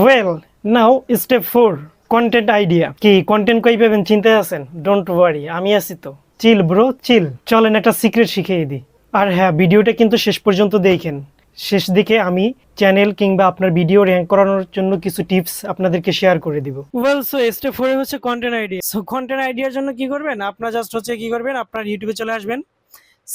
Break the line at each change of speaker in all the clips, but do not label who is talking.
Well now step four content idea কি content কই পাবেন, চিন্তায় আছেন? ডোন্ট ওয়ারি আমি আছি তো। চিল ব্রো চিল চলেন, একটা সিক্রেট শিখিয়ে দিই। আর হ্যাঁ ভিডিওটা কিন্তু শেষ পর্যন্ত দেখেন। শেষ দিকে আমি চ্যানেল কিংবা আপনার ভিডিও র্যাঙ্ক করানোর জন্য কিছু টিপস আপনাদেরকে শেয়ার করে দিব। ওয়েল সো স্টেপ ফোরে হচ্ছে কন্টেন্ট আইডিয়া সো কন্টেন্ট আইডিয়ার জন্য কি করবেন? আপনার জাস্ট হচ্ছে কি করবেন? আপনার ইউটিউবে চলে আসবেন।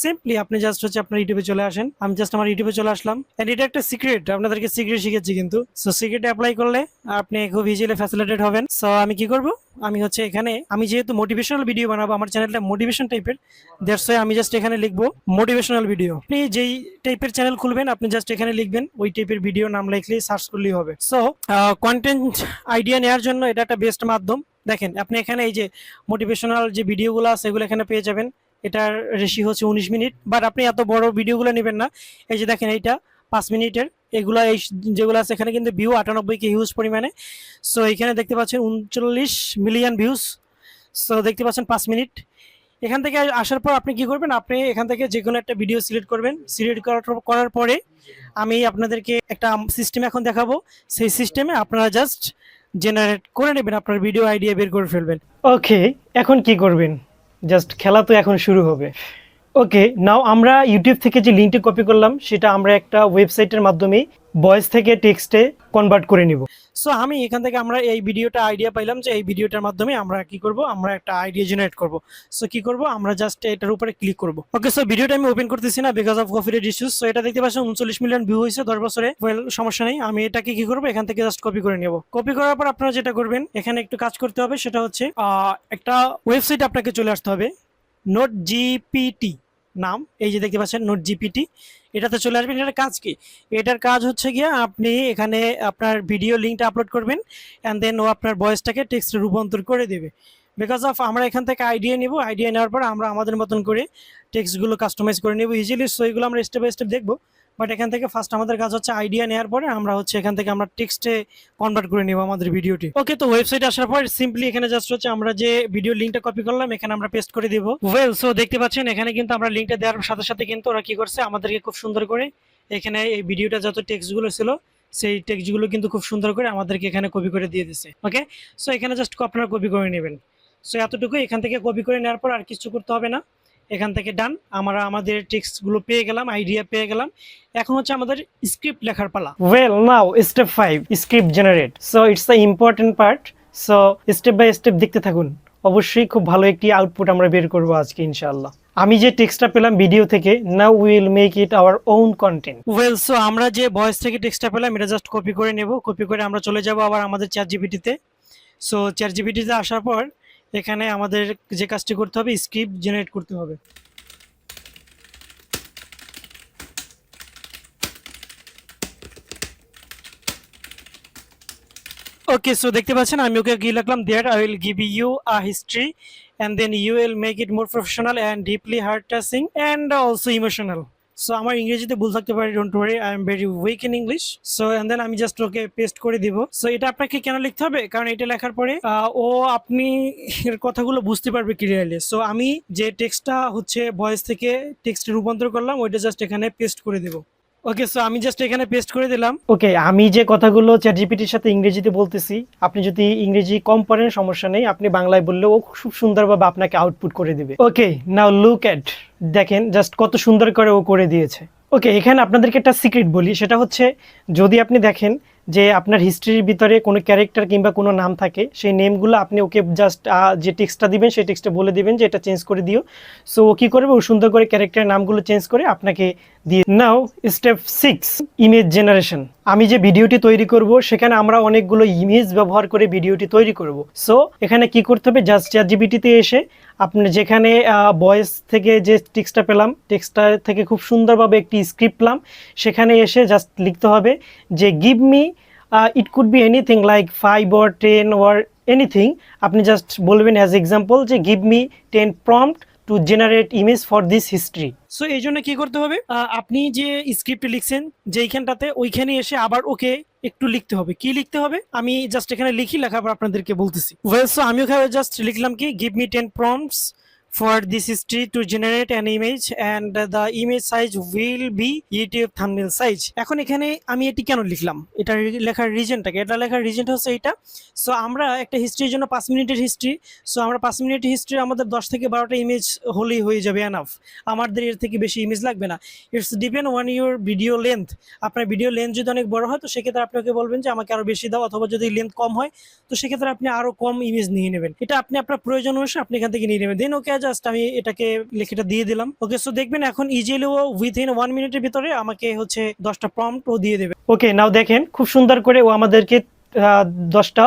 সিম্পলি আপনি জাস্ট হচ্ছে আপনার ইউটিউবে চলে আসেন। আমি জাস্ট আমার ইউটিউবে চলে আসলাম। এন্ড এটা একটা সিক্রেট আপনাদেরকে সিক্রেট শিখেছি কিন্তু। সো সিক্রেট অ্যাপ্লাই করলে আপনি খুব ইজিলি ফ্যাসিলিটেড হবেন। সো আমি কি করব? আমি হচ্ছে এখানে, আমি যেহেতু মোটিভেশনাল ভিডিও বানাবো, আমার চ্যানেলটা মোটিভেশন টাইপের দ্যাটস আমি জাস্ট এখানে লিখব মোটিভেশনাল ভিডিও আপনি যেই টাইপের চ্যানেল খুলবেন, আপনি জাস্ট এখানে লিখবেন, ওই টাইপের ভিডিও নাম লিখলেই সার্চ করলেই হবে। সো কন্টেন্ট আইডিয়া নেওয়ার জন্য এটা একটা বেস্ট মাধ্যম। দেখেন, আপনি এখানে এই যে মোটিভেশনাল যে ভিডিওগুলো আছে, এগুলো এখানে পেয়ে যাবেন। এটার রেশি হচ্ছে উনিশ মিনিট। বাট আপনি এত বড় ভিডিওগুলো নেবেন না। এই যে দেখেন এইটা, পাঁচ মিনিটের। এগুলা এই যেগুলো আছে, এখানে কিন্তু ভিউ আটানব্বই কে হিউজ পরিমাণে। সো এখানে দেখতে পাচ্ছেন উনচল্লিশ মিলিয়ন ভিউজ সো দেখতে পাচ্ছেন পাঁচ মিনিট। এখান থেকে আসার পর আপনি কি করবেন? আপনি এখান থেকে যে কোনো একটা ভিডিও সিলেক্ট করবেন। সিলেক্ট করার পরে আমি আপনাদেরকে একটা সিস্টেম এখন দেখাবো। সেই সিস্টেমে আপনারা জাস্ট জেনারেট করে নেবেন, আপনার ভিডিও আইডিয়া বের করে ফেলবেন। ওকে এখন কি করবেন? জাস্ট খেলা তো এখন শুরু হবে। ওকে নাও আমরা ইউটিউব থেকে যে লিঙ্কটি কপি করলাম, সেটা আমরা একটা ওয়েবসাইটের মাধ্যমে ভয়েস থেকে টেক্সটে কনভার্ট করে নিব। সো আমি এখান থেকে আমরা এই ভিডিওটা আইডিয়া পাইলাম যে এই ভিডিওটার মাধ্যমে আমরা কি করব? আমরা একটা আইডিয়া জেনারেট করব। সো কি করব? আমরা জাস্ট এটার উপরে ক্লিক করব। ওকে সো ভিডিওটা আমি ওপেন করতেছি না because of copyright issues so এটা দেখতে পাচ্ছেন, উনচল্লিশ মিলিয়ন ভিউ হয়েছে, দশ বছরে। ওয়েল সমস্যা নেই। আমি এটাকে কি করব? এখান থেকে জাস্ট কপি করে নেব। কপি করার পর আপনারা যেটা করবেন, এখানে একটু কাজ করতে হবে, সেটা হচ্ছে একটা ওয়েবসাইট আপনাকে চলে আসতে হবে নোট জিপিটি নাম, এই যে দেখতে পাচ্ছেন নোট জিপিটি এটাতে চলে আসবেন। এটার কাজ কি? এটার কাজ হচ্ছে গিয়ে আপনি এখানে আপনার ভিডিও লিঙ্কটা আপলোড করবেন অ্যান্ড দেন ও আপনার ভয়েসটাকে টেক্সটে রূপান্তর করে দেবে। বিকজ অফ আমরা এখান থেকে আইডিয়া নেব আইডিয়া নেওয়ার পর আমরা আমাদের মতন করে টেক্সটগুলো কাস্টমাইজ করে নেব। ইজিলি সো এগুলো আমরা স্টেপ বাই স্টেপ দেখব। বাট এখান থেকে ফার্স্ট আমাদের কাজ হচ্ছে আইডিয়া নেওয়ার পরে আমরা হচ্ছে এখান থেকে আমরা টেক্সটে কনভার্ট করে নেব আমাদের ভিডিওটি। ওকে তো ওয়েবসাইট আসার পর সিম্পলি এখানে জাস্ট হচ্ছে আমরা যে ভিডিও লিঙ্কটা কপি করলাম, এখানে আমরা পেস্ট করে দিব। ওয়েল সো দেখতে পাচ্ছেন, এখানে কিন্তু আমরা লিঙ্কটা দেওয়ার সাথে সাথে কিন্তু ওরা কি করছে, আমাদেরকে খুব সুন্দর করে এখানে এই ভিডিওটা যত টেক্সটগুলো ছিল, সেই টেক্সটগুলো কিন্তু খুব সুন্দর করে আমাদেরকে এখানে কপি করে দিয়ে দিছে ওকে সো এখানে জাস্ট আপনারা কপি করে নেবেন। সো এতটুকু এখান থেকে কপি করে নেওয়ার পর আর কিছু করতে হবে না। এখান থেকে ডান। আমরা আমাদের টেক্সটগুলো পেয়ে গেলাম আইডিয়া পেয়ে গেলাম। এখন হচ্ছে আমাদের স্ক্রিপ্ট লেখার পালা। Well now step five script generate so it's the important part so step by step দেখতে থাকুন। অবশ্যই খুব ভালো একটি আউটপুট আমরা বের করব আজকে ইনশাআল্লাহ। আমি যে টেক্সটটা পেলাম ভিডিও থেকে now will make it our own content well so আমরা যে ভয়েস থেকে টেক্সটটা পেলাম এটা জাস্ট কপি করে নেব। কপি করে আমরা চলে যাব আবার আমাদের চ্যাট জিপিটিতে সো চ্যাট জিপিটিতে আসার পর এখানে আমাদের যে কাজটি করতে হবে, স্ক্রিপ্ট জেনারেট করতে হবে। ওকে সো দেখতে পাচ্ছেন, আমি ওকে গিয়ে লিখলাম there I will give you a history and then you will make it more professional and deeply heart touching and also emotional so আমার ইংরেজিতে ভুল থাকতে পারি don't worry I am very weak in English so and then আমি just ওকে paste করে দিব। So এটা আপনাকে কেন লিখতে হবে? কারণ এটা লেখার পরে ও আপনি এর কথাগুলো বুঝতে পারবে ক্লিয়ারলি সো আমি যে টেক্সটটা হচ্ছে ভয়েস থেকে টেক্সটে রূপান্তর করলাম, ওইটা জাস্ট এখানে পেস্ট করে দেব। ওকে সো আমি জাস্ট এখানে পেস্ট করে দিলাম। ওকে আমি যে কথাগুলো চ্যাট জিপিটির সাথে ইংরেজিতে বলতেছি, আপনি যদি ইংরেজি কম পারেন সমস্যা নেই। আপনি বাংলায় বললেও খুব সুন্দরভাবে আপনাকে আউটপুট করে দিবে। ওকে নাও লুক অ্যাট দেখেন জাস্ট কত সুন্দর করে ও করে দিয়েছে। ওকে এখানে আপনাদেরকে একটা সিক্রেট বলি, সেটা হচ্ছে যদি আপনি দেখেন যে আপনার হিস্ট্রির ভিতরে কোনো ক্যারেক্টার কিংবা কোনো নাম থাকে, সেই নেমগুলো আপনি ওকে জাস্ট যে টেক্সটটা দিবেন, সেই টেক্সটে বলে দিবেন যে এটা চেঞ্জ করে দিও। সো ও কী করবে? ও সুন্দর করে ক্যারেক্টারের নামগুলো চেঞ্জ করে আপনাকে দিয়ে now step six image generation আমি যে ভিডিওটি তৈরি করব, সেখানে আমরা অনেকগুলো ইমেজ ব্যবহার করে ভিডিওটি তৈরি করব। সো এখানে কি করতে হবে? জাস্ট চ্যাট জিবিটিতে এসে আপনি যেখানে ভয়েস থেকে যে টেক্সটটা পেলাম টেক্সটটা থেকে খুব সুন্দরভাবে একটি স্ক্রিপ্ট পেলাম, সেখানে এসে জাস্ট লিখতে হবে যে give me it could be anything like five or ten or anything আপনি জাস্ট বলবেন অ্যাজ এক্সাম্পল যে give me ten prompt to generate image for this history so এই জন্য কি করতে হবে? আপনি যে স্ক্রিপ্ট লিখছেন, যেইখানটাতে ওইখানে এসে আবার ওকে একটু লিখতে হবে। কি লিখতে হবে? আমি জাস্ট এখানে লিখি, লেখার আপনাদেরকে বলতেছি। ওয়েল সো আমি ওখানে জাস্ট লিখলাম কি give me ten prompts for this history to generate an image and the image size will be YouTube thumbnail size. এখন এখানে আমি এটি কেন লিখলাম? এটা লেখার রিজনটাকে এটা লেখার রিজনটা হচ্ছে এটা সো আমরা একটা হিস্ট্রির জন্য পাঁচ মিনিটের হিস্ট্রি সো আমরা পাঁচ মিনিটের হিস্ট্রি আমাদের দশ থেকে বারোটা ইমেজ হলেই হয়ে যাবে এনাফ আমাদের এর থেকে বেশি ইমেজ লাগবে না। It's depend on your video length আপনার ভিডিও লেন্থ যদি অনেক বড় হয়, তো সেক্ষেত্রে আপনাকে বলবেন যে, আমাকে আরও বেশি দাও। অথবা যদি লেন্থ কম হয়, তো সেক্ষেত্রে আপনি আরও কম ইমেজ নিয়ে নেবেন। এটা আপনি আপনার প্রয়োজন অনুসারে আপনি এখান থেকে নিয়ে নেবেন। দেন ওকে জাস্ট আমি এটাকে লেখাটা দিয়ে দিলাম। ওকে সো দেখবেন এখন ইজিলি ও উইথিন ওয়ান মিনিটের ভিতরে আমাকে হচ্ছে দশটা প্রম্পট ও দিয়ে দেবে। ওকে নাও দেখেন, খুব সুন্দর করে ও আমাদেরকে দশটা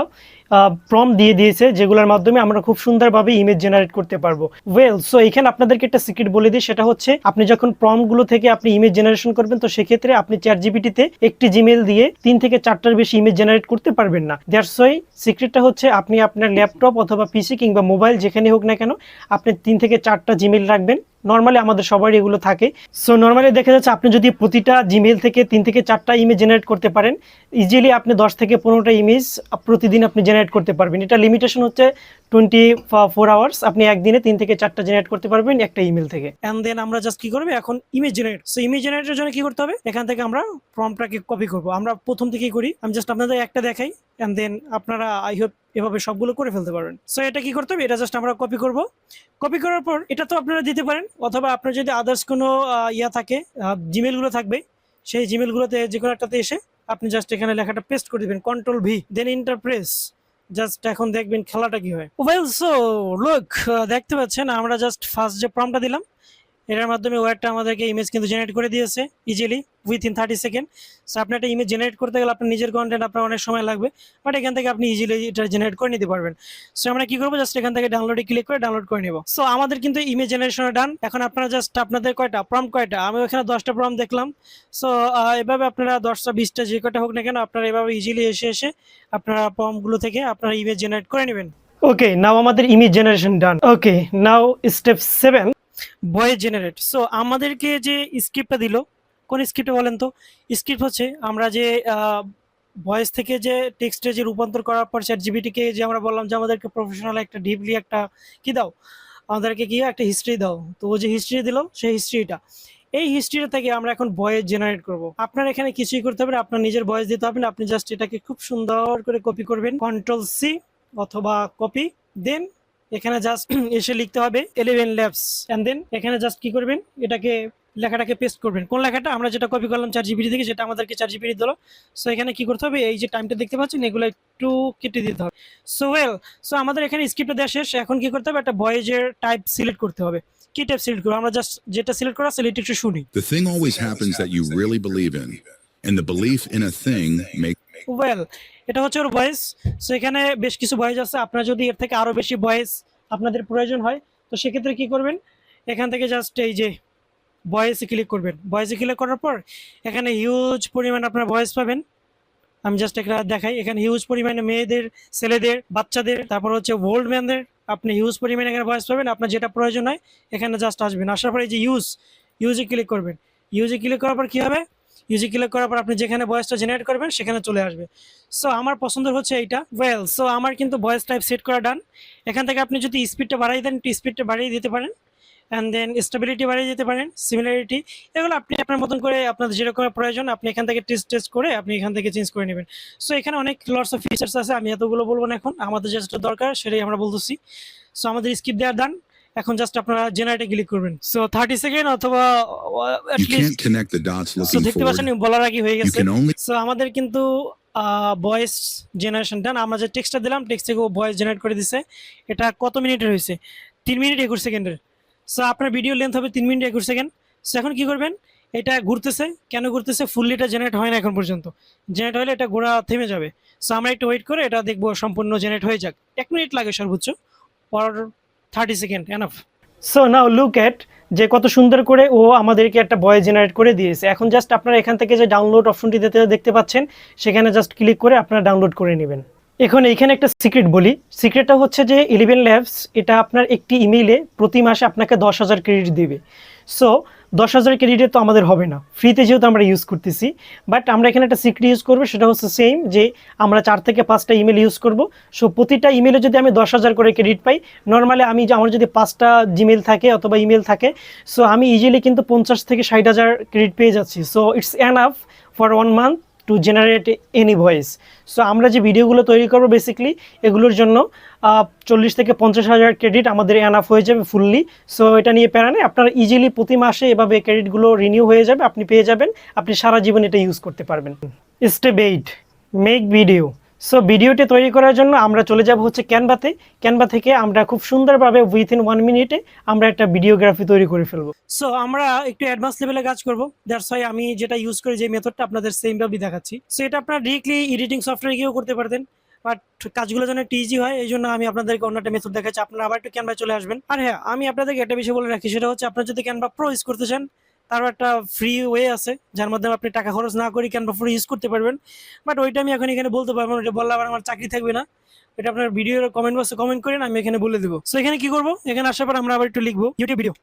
প্রম দিয়ে দিয়েছে যেগুলোর মাধ্যমে আমরা খুব সুন্দরভাবে ইমেজ জেনারেট করতে পারব। ওয়েল সো এখানে আপনাদেরকে একটা সিক্রেট বলে দিই, সেটা হচ্ছে আপনি যখন প্রমগুলো থেকে আপনি ইমেজ জেনারেশন করবেন, তো সেক্ষেত্রে আপনি চ্যাট জিবিটিতে একটি জিমেল দিয়ে তিন থেকে চারটার বেশি ইমেজ জেনারেট করতে পারবেন না। দ্যাটস ওয়াই সিক্রেটটা হচ্ছে আপনি আপনার ল্যাপটপ অথবা পিসি কিংবা মোবাইল যেখানে হোক না কেন, আপনি তিন থেকে চারটা জিমেল রাখবেন নর্মালি আমাদের সবারই এগুলো থাকে। সো নর্মালি দেখা যাচ্ছে আপনি যদি প্রতিটা জিমেল থেকে তিন থেকে চারটা ইমেজ জেনারেট করতে পারেন ইজিলি আপনি দশ থেকে পনেরোটা ইমেজ প্রতিদিন আপনি জেনারেট করতে পারবেন। এটা লিমিটেশন হচ্ছে টোয়েন্টি ফোর আওয়ার্স আপনি একদিনে তিন থেকে চারটা জেনারেট করতে পারবেন একটা ইমেল থেকে। অ্যান্ড দেন আমরা জাস্ট কি করব? এখন ইমেজ জেনারেট সো ইমেজ জেনারেটের জন্য কি করতে হবে? এখান থেকে আমরা ফর্মটাকে কপি করব। আমরা প্রথম থেকেই করি। আমি জাস্ট আপনাদের একটা দেখাই অ্যান্ড দেন আপনারা আই হোপ এভাবে সবগুলো করে ফেলতে পারবেন। সো এটা কি করতে হবে? এটা জাস্ট আমরা কপি করব। কপি করার পর এটা তো আপনারা দিতে পারেন, অথবা আপনার যদি আদার্স কোনো ইয়া থাকে জিমেলগুলো থাকবে, সেই জিমেলগুলোতে যে কোনো একটাতে এসে আপনি জাস্ট এখানে লেখাটা পেস্ট করে দিবেন control V then enter press just এখন দেখবেন খেলাটা কি হয়। ওয়েল সো লুক দেখতে পাচ্ছেন, আমরা জাস্ট ফার্স্ট যে প্রমটা দিলাম এটার মাধ্যমে ওয়ারটা আমাদেরকে ইমেজ কিন্তু জেনারেট করে দিয়েছে easily within thirty second so আপনি একটা ইমেজ জেনারেট করতে গেলে আপনার নিজের কন্টেন্ট আপনার অনেক সময় লাগবে বাট এখান থেকে আপনি ইজিলি এটা জেনারেট করে নিতে পারবেন। সো আমরা কি করব? জাস্ট এখান থেকে ডাউনলোডে ক্লিক করে ডাউনলোড করে নেব। সো আমাদের কিন্তু ইমেজ জেনারেশন ডান এখন আপনারা জাস্ট আপনাদের কয়টা? প্রম কয়টা? আমি ওখানে দশটা প্রম দেখলাম। সো এভাবে আপনারা দশটা, বিশটা যে কয়টা হোক না কেন, আপনারা এভাবে ইজিলি এসে এসে আপনারা প্রমগুলো থেকে আপনারা ইমেজ জেনারেট করে নেবেন। ওকে নাও আমাদের image generation done okay now step seven voice generate so আমাদেরকে যে স্ক্রিপ্টটা দিল, কোন স্ক্রিপ্টে বলেন তো? স্ক্রিপ্ট হচ্ছে আমরা যে ভয়েস থেকে যে টেক্সটে যে রূপান্তর করার পর চ্যাট জিবিটিকে যে আমরা বললাম যে, আমাদেরকে প্রফেশনাল একটা ডিপলি একটা কি দাও? আমাদেরকে কি একটা হিস্ট্রি দাও? তো ও যে হিস্ট্রি দিল, সেই হিস্ট্রিটা এই হিস্ট্রিটা থেকে আমরা এখন ভয়েস জেনারেট করব। আপনার এখানে কিছুই করতে হবে না, আপনার নিজের ভয়েস দিতে হবে না। আপনি জাস্ট এটাকে খুব সুন্দর করে কপি করবেন। কন্ট্রোল সি অথবা কপি দেন এখানে জাস্ট এসে লিখতে হবে ইলেভেন ল্যাবস অ্যান্ড দেন এখানে জাস্ট কি করবেন? এটাকে লেখাটাকে পেস্ট করবেন। কোন লেখাটা? আমরা যেটা কপি করলাম চার জিবিটি থেকে সেটা আমাদেরকে চার জিবিটি দিল। সো এখানে কি করতে হবে? এই যে টাইমটা দেখতে পাচ্ছেন এগুলো একটু কেটে দিতে হবে। সো ওয়েল সো আমাদের এখানে স্ক্রিপ্টটা দেওয়া শেষ। এখন কি করতে হবে? একটা ভয়েজের টাইপ সিলেক্ট করতে হবে। কি টাইপ সিলেক্ট করব? আমরা জাস্ট যেটা সিলেক্ট করা সিলেক্ট একটু শুনি।
The thing always happens that you really believe in, and the belief in a thing. makes
well এটা হচ্ছে ওর ভয়েস সো এখানে বেশ কিছু ভয়েস আছে। আপনার যদি এর থেকে আরও বেশি ভয়েস আপনাদের প্রয়োজন হয়, তো সেক্ষেত্রে কি করবেন? এখান থেকে জাস্ট এই যে ভয়েসে ক্লিক করবেন। ভয়েসে ক্লিক করার পর, এখানে হিউজ পরিমাণ আপনার ভয়েস পাবেন। আমি জাস্ট একটা দেখাই। এখানে হিউজ পরিমাণে মেয়েদের, ছেলেদের, বাচ্চাদের, তারপর হচ্ছে ওল্ড ম্যানদের আপনি হিউজ পরিমাণে এখানে ভয়েস পাবেন। আপনার যেটা প্রয়োজন হয়, এখানে জাস্ট আসবেন। আসার পরে এই যে ইউজ ইউজে ক্লিক করবেন। ইউজে ক্লিক করার পর কী হবে? ইউজে ক্লিক করার পর আপনি যেখানে ভয়েসটা জেনারেট করবেন, সেখানে চলে আসবে। সো আমার পছন্দ হচ্ছে এইটা। ওয়েল সো আমার কিন্তু ভয়েস টাইপ সেট করা ডান এখান থেকে আপনি যদি স্পিডটা বাড়াই দেন, একটু স্পিডটা বাড়িয়ে দিতে পারেন। অ্যান্ড দেন স্টেবিলিটি বাড়িয়ে দিতে পারেন সিমিলারিটি এগুলো আপনি আপনার মতন করে আপনার যেরকম প্রয়োজন, আপনি এখান থেকে টেস্ট টেস্ট করে আপনি এখান থেকে চেঞ্জ করে নেবেন। সো এখানে অনেক লটস অফ ফিচার্স আছে, আমি এতগুলো বলব না এখন। আমাদের যেটা দরকার, সেটাই আমরা বলতেছি। সো আমাদের স্কিপ দেওয়ার ডান এখন জাস্ট আপনারা জেনারেটে ক্লিক করবেন। সো থার্টি সেকেন্ড অথবা সো দেখতে পাচ্ছেন বলার আগে হয়ে গেছে। সো আমাদের কিন্তু ভয়েস জেনারেশন ডান আমরা যে টেক্সটটা দিলাম টেক্সট থেকে ভয়েস জেনারেট করে দিছে। এটা কত মিনিটের হয়েছে? তিন মিনিট একুশ সেকেন্ডের। সো আপনার ভিডিও লেন্থ হবে তিন মিনিট একুশ সেকেন্ড। সো এখন কি করবেন? এটা ঘুরতেছে। কেন ঘুরতেছে? ফুললি এটা জেনারেট হয় না এখন পর্যন্ত। জেনারেট হলে এটা ঘোরা থেমে যাবে। সো আমরা একটু ওয়েট করে এটা দেখব সম্পূর্ণ জেনারেট হয়ে যাক। এক মিনিট লাগে সর্বোচ্চ। পর thirty second enough so now look at যে কত সুন্দর করে ও আমাদেরকে একটা ভয়েস জেনারেট করে দিয়েছে। এখন জাস্ট আপনারা এখান থেকে যে ডাউনলোড অপশনটি দেখতে পাচ্ছেন, সেখানে জাস্ট ক্লিক করে আপনারা ডাউনলোড করে নেবেন। এখন এইখানে একটা সিক্রেট বলি। সিক্রেটটা হচ্ছে যে ইলেভেন ল্যাবস এটা আপনার একটি ইমেইলে প্রতি মাসে আপনাকে দশ হাজার ক্রেডিট দিবে। সো দশ হাজার ক্রেডিটে তো আমাদের হবে না। ফ্রিতে যেহেতু আমরা ইউজ করতেছি বাট আমরা এখানে একটা সিক্রেট ইউজ করব, সেটা হচ্ছে সেম যে আমরা চার থেকে পাঁচটা ইমেল ইউজ করব। সো প্রতিটা ইমেলে যদি আমি দশ হাজার করে ক্রেডিট পাই নর্মালি আমি যে আমার যদি পাঁচটা জিমেল থাকে অথবা ইমেল থাকে সো আমি ইজিলি কিন্তু পঞ্চাশ থেকে ষাট হাজার ক্রেডিট পেয়ে যাচ্ছি। So it's enough for one month to generate any voice so আমরা যে ভিডিওগুলো তৈরি করব বেসিকলি এগুলোর জন্য চল্লিশ থেকে পঞ্চাশ হাজার ক্রেডিট আমাদের এনাফ হয়ে যাবে ফুললি সো এটা নিয়ে প্যারা আপনার ইজিলি প্রতি মাসে এভাবে ক্রেডিটগুলো রিনিউ হয়ে যাবে, আপনি পেয়ে যাবেন। আপনি সারা জীবন এটা ইউজ করতে পারবেন। Step eight make video so ভিডিওটি তৈরি করার জন্য আমরা চলে যাব হচ্ছে ক্যানভাতে। ক্যানভা থেকে আমরা খুব সুন্দরভাবে উইথিন ওয়ান মিনিটে আমরা একটা ভিডিওগ্রাফি তৈরি করে ফেলব। সো আমরা একটু অ্যাডভান্স লেভেলে কাজ করব। দ্যাটস ওয়াই আমি যেটা ইউজ করি যে মেথডটা আপনাদের সেমভাবেই দেখাচ্ছি। সো এটা আপনারা ডিরেক্টলি এডিটিং সফটওয়্যার গিয়েও করতে পারতেন। বাট কাজগুলো যেন একটু ইজি হয়, এই জন্য আমি আপনাদেরকে অন্য একটা মেথড দেখাচ্ছি। আপনারা আবার একটু ক্যানভায় চলে আসবেন। আর হ্যাঁ আমি আপনাদেরকে একটা বিষয় বলে রাখি, সেটা হচ্ছে আপনার যদি ক্যানভা প্রো ইউজ করতে চান তারও একটা ফ্রি ওয়ে আছে, যার মাধ্যমে আপনি টাকা খরচ না করে ক্যানভা প্রো ইউজ করতে পারবেন। বাট ওইটা আমি এখন এখানে বলতে পারব না আবার আমার চাকরি থাকবে না। এটা আপনার ভিডিওর কমেন্ট বক্সে কমেন্ট করেন, আমি এখানে বলে দেবো। সো এখানে কি করব? এখানে আসার পর আমরা আবার একটু লিখব ইউটিউব ভিডিও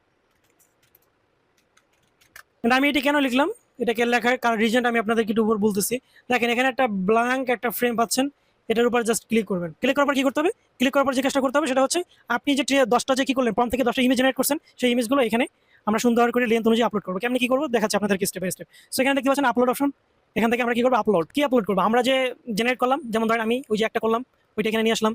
আমি এটা কেন লিখলাম? এটাকে লেখার কারণ রিজনটা আমি আপনাদেরকে একটু উপর বলতেছি। দেখেন, এখানে একটা ব্ল্যাঙ্ক একটা ফ্রেম পাচ্ছেন, এটার উপর জাস্ট ক্লিক করবেন। ক্লিক করার পর কি করতে হবে? ক্লিক করার পর যে কাজটা করতে হবে, সেটা হচ্ছে আপনি যে দশটা যে কি করলেন ফর্ম থেকে দশটা ইমেজ জেনারেট করছেন, সেই ইমেজগুলো এখানে আমরা সুন্দর করে লেন্থ অনুযায়ী আপলোড করব। কেমনি কি করব? দেখাচ্ছি আপনাদেরকে স্টেপ বাই স্টেপ সেখানে দেখতে পাচ্ছেন আপলোড অপশন এখান থেকে আমরা কি করব? আপলোড কি আপলোড করব? আমরা যে জেনারেট করলাম, যেমন ধরেন আমি ওই যে একটা করলাম, ওইটা এখানে নিয়ে আসলাম।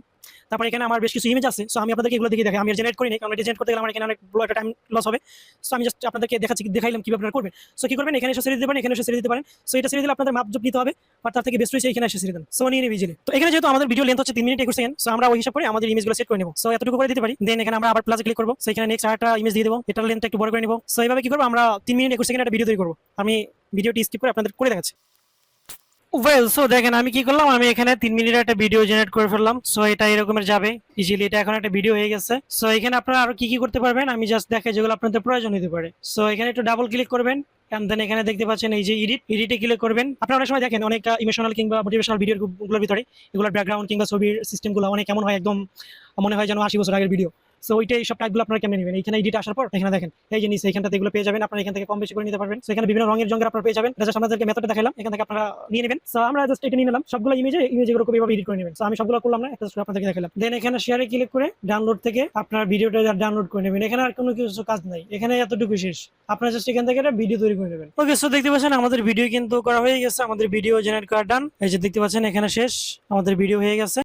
তারপর এখানে আমার বেশ কিছু ইমেজ আছে। সো আমি আপনাদেরকে এগুলো দেখে দেখাই। আমি জেনারেট করিনি কারণ জেনারেট করতে গেলে আমার এখানে অনেক একটা টাইম লস হবে। সো আমি জাস্ট আপনাদেরকে দেখাচ্ছি, দেখাইলাম কীভাবে আপনারা করবেন। সো কি করবেন? এখানে এসে ছেড়ে দিতে পারেন এখানে এসে ছেড়ে দিতে পারেন। সো এটা ছেড়ে দিলে আপনাদের মাপ নিতে হবে। আর তার থেকে বেস্ট হয়েছে এখানে এসে ছেড়ে দেন। সো নিয়ে নেবে তো এখানে যেহেতু আমাদের ভিডিও লেন্থ হচ্ছে তিন মিনিট একুশ সেকেন্ড সো আমরা ওই হিসাব করে আমাদের ইমেজগুলো সেট করে নেব। সো এতটুকু করে দিতে পারি। দেন এখানে আমরা আবার প্লাস ক্লিক করব। সো এখানে নেক্সট আরেকটা ইমেজ দিয়ে দেবো। এটার লেন্থটা একটু বড় করে নেব। সো এইভাবে কি করব? আমরা তিন মিনিট একুশ সেকেন্ড একটা ভিডিও তৈরি করব। আমি ভিডিওটি স্কিপ করে আপনাদের করে দেখাচ্ছি। ওয়েল সো দেখেন, আমি কি করলাম? আমি এখানে তিন মিনিটের একটা ভিডিও জেনারেট করে ফেললাম। সো এটা এরকমের যাবে। ইজিলি এটা এখন একটা ভিডিও হয়ে গেছে। সো এখানে আপনারা আরও কি কি করতে পারবেন? আমি জাস্ট দেখে যেগুলো আপনাদের প্রয়োজন হতে পারে। সো এখানে একটু ডাবল ক্লিক করবেন। এন্ড দেন এখানে দেখতে পাচ্ছেন এই যে এডিট এডিটে ক্লিক করবেন। আপনারা অনেক সময় দেখেন, অনেকটা ইমোশনাল কিংবা মোটিভেশনাল ভিডিওরগুলোর ভিতরে এগুলোর ব্যাকগ্রাউন্ড কিংবা ছবির সিস্টেমগুলো অনেক কেমন হয়, একদম মনে হয় যেন আশি বছর আগের ভিডিও সো ওইটা এই সব টাইপগুলো আপনারা কেমন নেবেন? এখানে এডিট আসার পর, এখানে দেখেন, এই যে নিচে এখানটাতে এগুলো পেয়ে যাবেন, আপনারা এখান থেকে কম বেশি করে নিতে পারবেন। সো এখানে বিভিন্ন রঙের জঙ্গের আপনারা পেয়ে যাবেন। জাস্ট আপনাদেরকে মেথডটা দেখালাম এখান থেকে আপনারা নিয়ে নেবেন। সো আমরা জাস্ট এটা নিয়ে নিলাম। সবগুলো ইমেজে ইমেজগুলো এভাবে এডিট করে নেবেন। সো আমি সবগুলো করলাম না, একটা আপনাদেরকে দেখালাম দেন এখানে শেয়ারে ক্লিক করে ডাউনলোড থেকে আপনার ভিডিওটা ডাউনলোড করে নেবেন। এখানে আর কোনো কিছু কাজ নাই। এখানে এতটুকু শেষ। আপনারা জাস্ট এখান থেকে একটা ভিডিও তৈরি করে নেবেন। ওকে সো দেখতে পাচ্ছেন আমাদের ভিডিও কিন্তু করা হয়ে গেছে। আমাদের ভিডিও জেনারেট করা ডান এই যে দেখতে পাচ্ছেন, এখানে শেষ। আমাদের ভিডিও হয়ে গেছে।